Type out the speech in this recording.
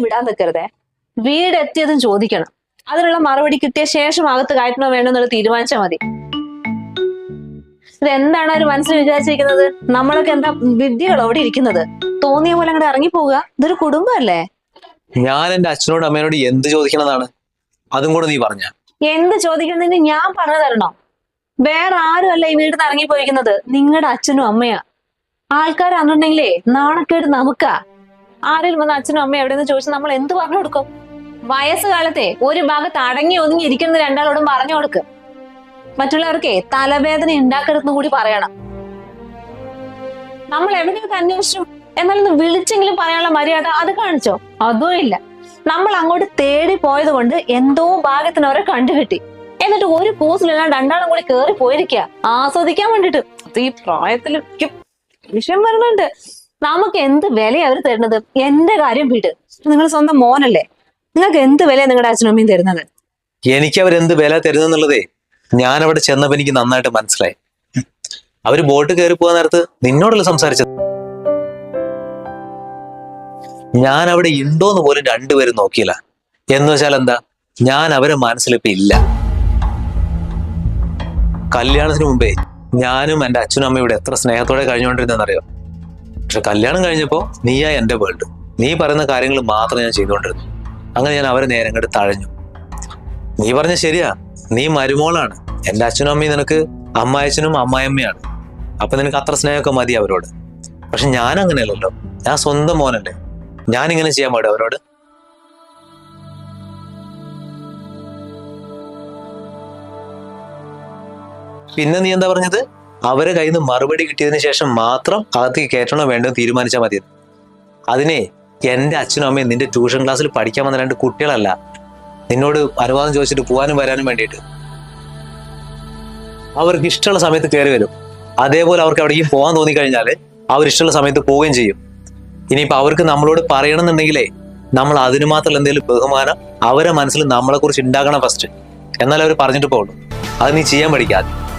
ആരും വിടാൻ നിൽക്കരുതേ വീടെത്തിയതും ചോദിക്കണം. അതിനുള്ള മറുപടി കിട്ടിയ ശേഷം അകത്ത് കയറ്റണോ വേണമെന്നുള്ള തീരുമാനിച്ചാൽ മതി. ഇതെന്താണ് അവർ മനസ്സിൽ വിചാരിച്ചിരിക്കുന്നത്? നമ്മളൊക്കെ എന്താ വിദ്യകൾ അവിടെ ഇരിക്കുന്നത്? തോന്നിയ പോലെ അങ്ങോട്ട് ഇറങ്ങിപ്പോവുക? ഇതൊരു കുടുംബമല്ലേ? ഞാൻ എന്റെ അച്ഛനോട് അമ്മയോട് എന്ത് ചോദിക്കണതാണ്? അതും കൂടെ നീ പറഞ്ഞ. എന്ത് ചോദിക്കുന്നതിന് ഞാൻ പറഞ്ഞു തരണോ. വേറെ ആരും അല്ല ഈ വീട്ടിൽ നിന്ന് ഇറങ്ങിപ്പോയിരിക്കുന്നത്? നിങ്ങളുടെ അച്ഛനും അമ്മയാ. ആൾക്കാർ അന്നുണ്ടെങ്കിലേ നാണക്കേട് നമുക്കാ. ആരെങ്കിലും വന്ന് അച്ഛനും അമ്മയും എവിടെയെന്ന് ചോദിച്ചാൽ നമ്മൾ എന്ത് പറഞ്ഞു കൊടുക്കും? വയസ്സുകാലത്തെ ഒരു ഭാഗത്ത് അടങ്ങി ഒതുങ്ങി ഇരിക്കുന്ന രണ്ടാളോടും പറഞ്ഞു കൊടുക്ക്. മറ്റുള്ളവർക്കേ തലവേദന ഉണ്ടാക്കരുതെന്ന് കൂടി പറയണം. നമ്മൾ എവിടെയൊക്കെ അന്വേഷിച്ചു? എന്നാലൊന്ന് വിളിച്ചെങ്കിലും പറയാനുള്ള മര്യാദ അത് കാണിച്ചോ? അതും ഇല്ല. നമ്മൾ അങ്ങോട്ട് തേടി പോയത് കൊണ്ട് എന്തോ ഭാഗത്തിന് അവരെ കണ്ടുകിട്ടി. എന്നിട്ട് ഒരു പൂസിലെല്ലാം രണ്ടാളും കൂടി കേറി പോയിരിക്കുക ആസ്വദിക്കാൻ വേണ്ടിട്ട് ഈ പ്രായത്തിൽ വിഷയം വരുന്നുണ്ട്. നമുക്ക് എന്ത് വിലയാണ് അവർ തരുന്നത്? എന്റെ കാര്യം വിട്. നിങ്ങൾ സ്വന്തം മോനല്ലേ. നിങ്ങൾക്ക് എന്ത് വിലയാണ് നിങ്ങളുടെ അച്ഛനും അമ്മയും തരുന്നത്? എനിക്ക് അവരെന്ത് വില തരുന്നെന്നുള്ളതേ ഞാൻ അവിടെ ചെന്നപ്പോ എനിക്ക് നന്നായിട്ട് മനസ്സിലായി. അവർ ബോട്ട് കയറി പോകാൻ നേരത്ത് നിന്നോടല്ല സംസാരിച്ചത്? ഞാൻ അവിടെ ഉണ്ടോന്ന് പോലും രണ്ടുപേരും നോക്കിയില്ല. എന്ന് വെച്ചാൽ എന്താ? ഞാൻ അവരെ മനസ്സിലിപ്പോ ഇല്ല. കല്യാണത്തിന് മുമ്പേ ഞാനും എന്റെ അച്ഛനും അമ്മയും ഇവിടെ എത്ര സ്നേഹത്തോടെ കഴിഞ്ഞുകൊണ്ടിരുന്നെന്നറിയോ പക്ഷെ കല്യാണം കഴിഞ്ഞപ്പോൾ നീയാ എന്റെ വേൾഡ് നീ പറയുന്ന കാര്യങ്ങൾ മാത്രം ഞാൻ ചെയ്തുകൊണ്ടിരുന്നു. അങ്ങനെ ഞാൻ അവരെ നേരം കണ്ട് തഴഞ്ഞു. നീ പറഞ്ഞ ശരിയാ. നീ മരുമോളാണ്. എന്റെ അച്ഛനും അമ്മയും നിനക്ക് അമ്മായച്ചനും അമ്മായിയമ്മയാണ്. അപ്പൊ നിനക്ക് അത്ര സ്നേഹമൊക്കെ മതി അവരോട്. പക്ഷെ ഞാൻ അങ്ങനെയല്ലല്ലോ. ഞാൻ സ്വന്തം മോനല്ലേ. ഞാൻ ഇങ്ങനെ ചെയ്യാൻ പാടും അവരോട്. പിന്നെ നീ എന്താ പറഞ്ഞത്? അവരെ കയ്യിൽ നിന്ന് മറുപടി കിട്ടിയതിന് ശേഷം മാത്രം അകത്തേക്ക് കയറ്റണോ വേണ്ടോ തീരുമാനിച്ചാൽ മതി. അതിനെ എന്റെ അച്ഛനും അമ്മയും നിന്റെ ട്യൂഷൻ ക്ലാസ്സിൽ പഠിക്കാൻ വന്ന രണ്ട് കുട്ടികളല്ല. നിന്നോട് അനുവാദം ചോദിച്ചിട്ട് പോകാനും വരാനും വേണ്ടിയിട്ട്. അവർക്ക് ഇഷ്ടമുള്ള സമയത്ത് കയറി വരും. അതേപോലെ അവർക്ക് എവിടേക്കും പോകാൻ തോന്നിക്കഴിഞ്ഞാൽ അവർ ഇഷ്ടമുള്ള സമയത്ത് പോവുകയും ചെയ്യും. ഇനിയിപ്പോൾ അവർക്ക് നമ്മളോട് പറയണമെന്നുണ്ടെങ്കിലേ നമ്മൾ അതിന് മാത്രം എന്തെങ്കിലും ബഹുമാനം അവരെ മനസ്സിൽ നമ്മളെക്കുറിച്ച് ഉണ്ടാകണം ഫസ്റ്റ് എന്നാലേ അവർ പറഞ്ഞിട്ട് പോകുള്ളൂ അത് നീ ചെയ്യാൻ പഠിക്കാതെ.